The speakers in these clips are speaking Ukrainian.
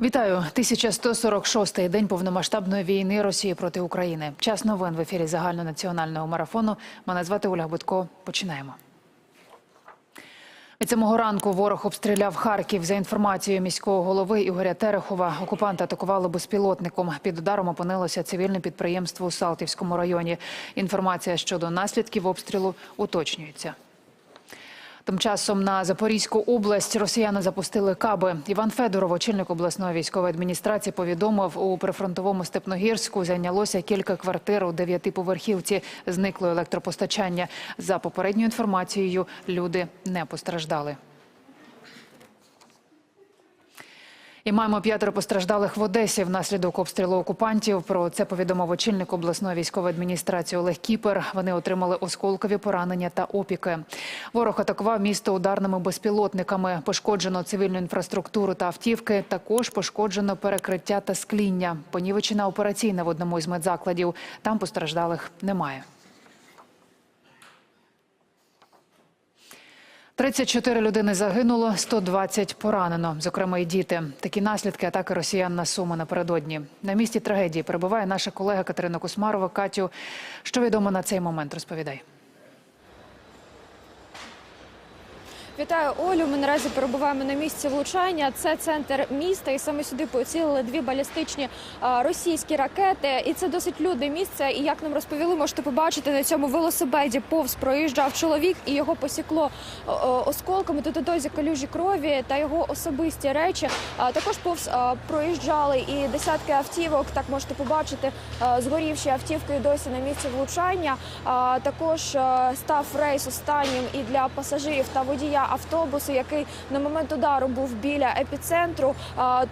Вітаю 1146-й день повномасштабної війни Росії проти України. Час новин в ефірі загальнонаціонального марафону. Мене звати Оля Будко. Починаємо. Від самого ранку ворог обстріляв Харків. За інформацією міського голови Ігоря Терехова, окупанти атакували безпілотником. Під ударом опинилося цивільне підприємство у Салтівському районі. Інформація щодо наслідків обстрілу уточнюється. Тим часом на Запорізьку область росіяни запустили каби. Іван Федоров, очільник обласної військової адміністрації, повідомив, у прифронтовому Степногірську зайнялося кілька квартир у дев'ятиповерхівці. Зникло електропостачання. За попередньою інформацією, люди не постраждали. І маємо п'ятеро постраждалих в Одесі внаслідок обстрілу окупантів. Про це повідомив очільник обласної військової адміністрації Олег Кіпер. Вони отримали осколкові поранення та опіки. Ворог атакував місто ударними безпілотниками. Пошкоджено цивільну інфраструктуру та автівки. Також пошкоджено перекриття та скління. Понівечена операційна в одному із медзакладів. Там постраждалих немає. 34 людини загинуло, 120 поранено, зокрема і діти. Такі наслідки атаки росіян на Суми напередодні. На місці трагедії перебуває наша колега Катерина Кусмарова. Катю, що відомо на цей момент, розповідай. Вітаю Олю. Ми наразі перебуваємо на місці влучання. Це центр міста, і саме сюди поцілили дві балістичні російські ракети. І це досить людне місце. І як нам розповіли, можете побачити на цьому велосипеді повз проїжджав чоловік, і його посікло о, о, осколками. Тут дозі калюжі крові та його особисті речі. Також повз проїжджали і десятки автівок. Так можете побачити згорівші автівки досі на місці влучання. Також став рейс останнім і для пасажирів та водія автобусу, який на момент удару був біля епіцентру.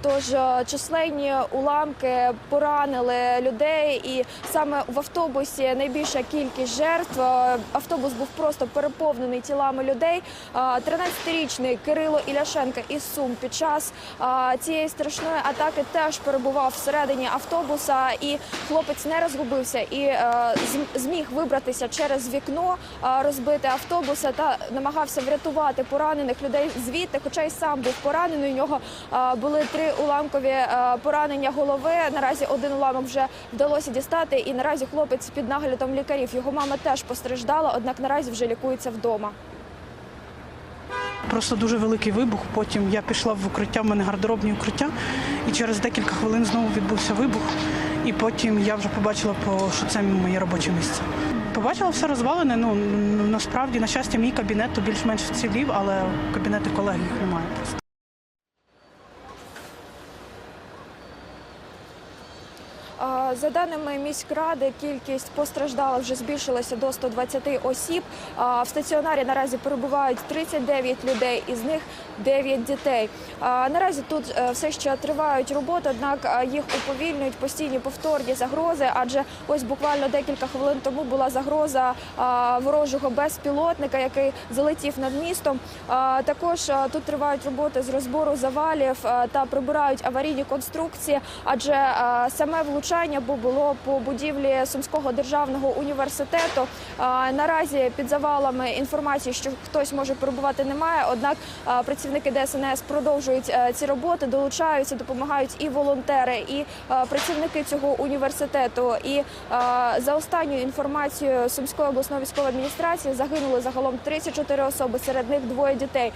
Тож е, численні уламки поранили людей, і саме в автобусі найбільша кількість жертв. Е, Автобус був просто переповнений тілами людей. А, 13-річний Кирило Іляшенка із Сум під час цієї страшної атаки теж перебував всередині автобуса, і хлопець не розгубився і е, зміг вибратися через вікно розбите автобуса та намагався врятувати поранених людей звідти, хоча й сам був поранений. У нього були три уламкові поранення голови. Наразі один уламок вже вдалося дістати, і наразі хлопець під наглядом лікарів. Його мама теж постраждала, однак наразі вже лікується вдома. Просто дуже великий вибух. Потім я пішла в укриття, в мене гардеробні укриття, і через декілька хвилин знову відбувся вибух. І потім я вже побачила, що це моє робоче місце. Побачила все розвалене. Ну насправді, на щастя, мій кабінет то більш-менш вцілів, але кабінети колег їх немає просто. А, За даними міськради, кількість постраждалих вже збільшилася до 120 осіб. В стаціонарі наразі перебувають 39 людей, із них 9 дітей. Наразі тут е, все ще тривають роботи, однак е, їх уповільнюють постійні повторні загрози. Адже ось буквально декілька хвилин тому була загроза ворожого безпілотника, який залетів над містом. Також е, тут тривають роботи з розбору завалів та прибирають аварійні конструкції, адже саме влучання бу- було по будівлі Сумського державного університету. Наразі під завалами інформації, що хтось може перебувати, немає. Однак працівники ДСНС продовжують е, ці роботи, долучаються, допомагають і волонтери, і е, працівники цього університету. І е, за останньою інформацією Сумської обласної військової адміністрації загинули загалом 34 особи, серед них двоє дітей.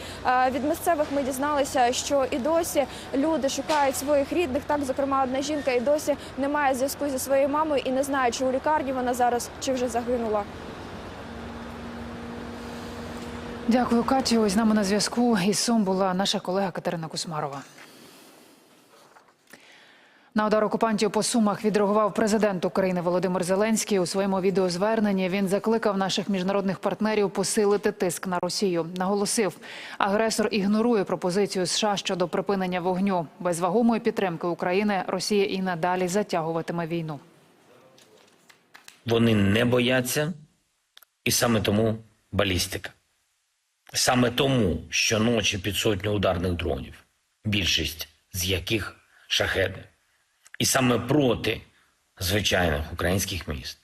Від місцевих ми дізналися, що і досі люди шукають своїх рідних. Так, зокрема, одна жінка і досі не має зв'язку зі своєю мамою і не знає, чи у лікарні вона зараз, чи вже загинула. Дякую, Катю. З нами на зв'язку із Сум була наша колега Катерина Кусмарова. На удар окупантів по сумах відреагував президент України Володимир Зеленський. У своєму відеозверненні він закликав наших міжнародних партнерів посилити тиск на Росію. Наголосив, агресор ігнорує пропозицію США щодо припинення вогню. Без вагомої підтримки України Росія і надалі затягуватиме війну. Вони не бояться, і саме тому балістика. Саме тому щоночі під сотню ударних дронів, більшість з яких шахеди. І саме проти звичайних українських міст.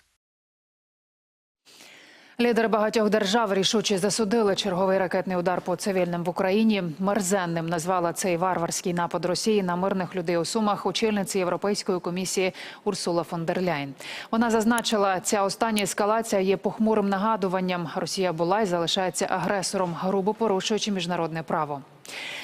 Лідери багатьох держав рішуче засудили черговий ракетний удар по цивільним в Україні. Мерзенним назвала цей варварський напад Росії на мирних людей у Сумах очільниці Європейської комісії Урсула фон дер Ляйн. Вона зазначила, ця остання ескалація є похмурим нагадуванням. Росія була і залишається агресором, грубо порушуючи міжнародне право.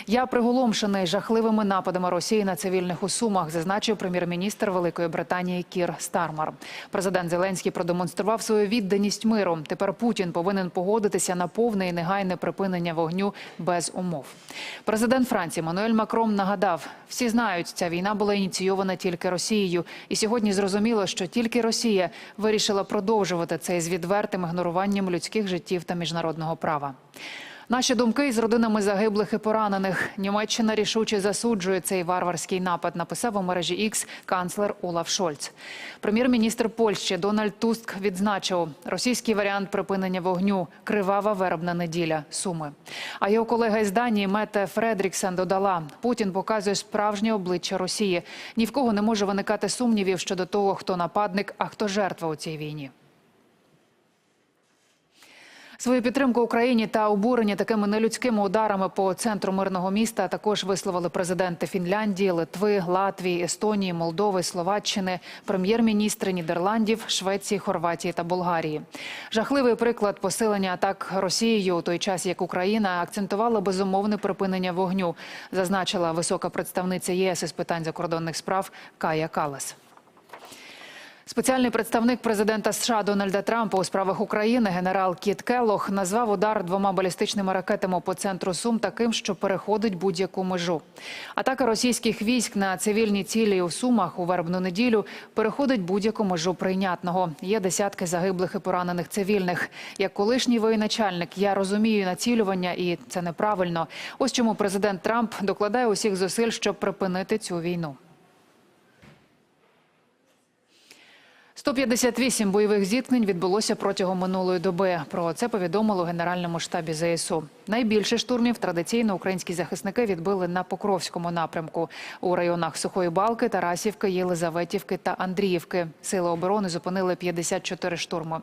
Я приголомшений жахливими нападами Росії на цивільних у Сумах, зазначив прем'єр-міністр Великої Британії Кір Стармар. Президент Зеленський продемонстрував свою відданість миру. Тепер Путін повинен погодитися на повне і негайне припинення вогню без умов. Президент Франції Мануель Макрон нагадав: всі знають, ця війна була ініційована тільки Росією, і сьогодні зрозуміло, що тільки Росія вирішила продовжувати це з відвертим ігноруванням людських життів та міжнародного права. Наші думки із родинами загиблих і поранених. Німеччина рішуче засуджує цей варварський напад. Написав у мережі X канцлер Олаф Шольц. Прем'єр-міністр Польщі Дональд Туск відзначив російський варіант припинення вогню кривава вербна неділя. Суми. А його колега із Данії Мете Фредріксен додала: Путін показує справжнє обличчя Росії. Ні в кого не може виникати сумнівів щодо того, хто нападник, а хто жертва у цій війні. Свою підтримку Україні та обурення такими нелюдськими ударами по центру мирного міста також висловили президенти Фінляндії, Литви, Латвії, Естонії, Молдови, Словаччини, прем'єр-міністри Нідерландів, Швеції, Хорватії та Болгарії. Жахливий приклад посилення атак Росією у той час, як Україна акцентувала безумовне припинення вогню, зазначила висока представниця ЄС із питань закордонних справ Кая Калас. Спеціальний представник президента США Дональда Трампа у справах України генерал Кіт Келлох назвав удар двома балістичними ракетами по центру Сум таким, що переходить будь-яку межу. Атака російських військ на цивільні цілі у Сумах у вербну неділю переходить будь-яку межу прийнятного. Є десятки загиблих і поранених цивільних. Як колишній воєначальник, я розумію націлювання, і це неправильно. Ось чому президент Трамп докладає усіх зусиль, щоб припинити цю війну. 158 бойових зіткнень відбулося протягом минулої доби. Про це повідомили у Генеральному штабі ЗСУ. Найбільше штурмів традиційно українські захисники відбили на Покровському напрямку у районах Сухої Балки, Тарасівки, Єлизаветівки та Андріївки. Сили оборони зупинили 54 штурми.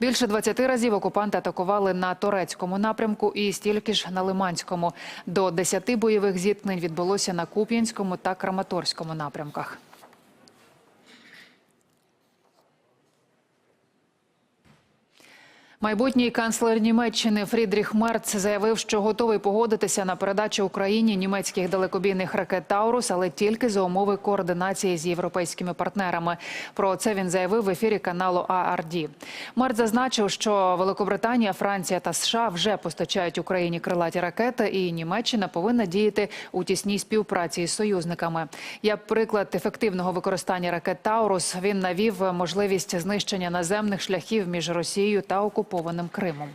Більше 20 разів окупанти атакували на Торецькому напрямку і стільки ж на Лиманському. До 10 бойових зіткнень відбулося на Куп'янському та Краматорському напрямках. Майбутній канцлер Німеччини Фрідріх Мерц заявив, що готовий погодитися на передачу Україні німецьких далекобійних ракет Таурус, але тільки за умови координації з європейськими партнерами. Про це він заявив в ефірі каналу ARD. Мерц зазначив, що Великобританія, Франція та США вже постачають Україні крилаті ракети, і Німеччина повинна діяти у тісній співпраці із союзниками. Як приклад ефективного використання ракет Таурус, він навів можливість знищення наземних шляхів між Росією та окупованим Кримом.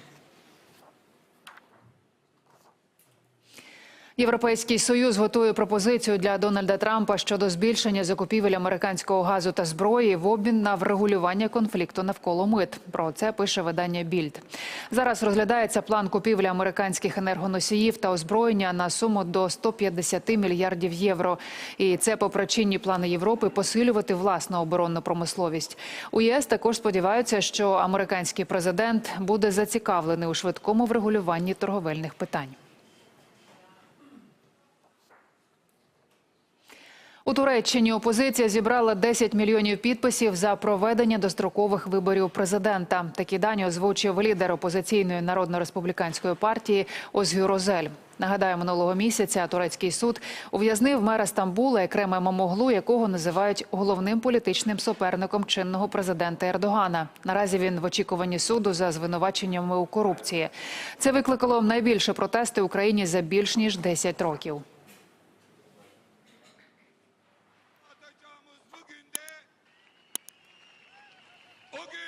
Європейський союз готує пропозицію для Дональда Трампа щодо збільшення закупівель американського газу та зброї в обмін на врегулювання конфлікту навколо мит. Про це пише видання Більд. Зараз розглядається план купівлі американських енергоносіїв та озброєння на суму до 150 мільярдів євро. І це попри чинні плани Європи посилювати власну оборонну промисловість. У ЄС також сподіваються, що американський президент буде зацікавлений у швидкому врегулюванні торговельних питань. У Туреччині опозиція зібрала 10 мільйонів підписів за проведення дострокових виборів президента. Такі дані озвучив лідер опозиційної народно-республіканської партії Озгюр Розель. Нагадаю, минулого місяця турецький суд ув'язнив мера Стамбула Екрема Мамоглу, якого називають головним політичним суперником чинного президента Ердогана. Наразі він в очікуванні суду за звинуваченнями у корупції. Це викликало найбільше протести в Україні за більш ніж 10 років.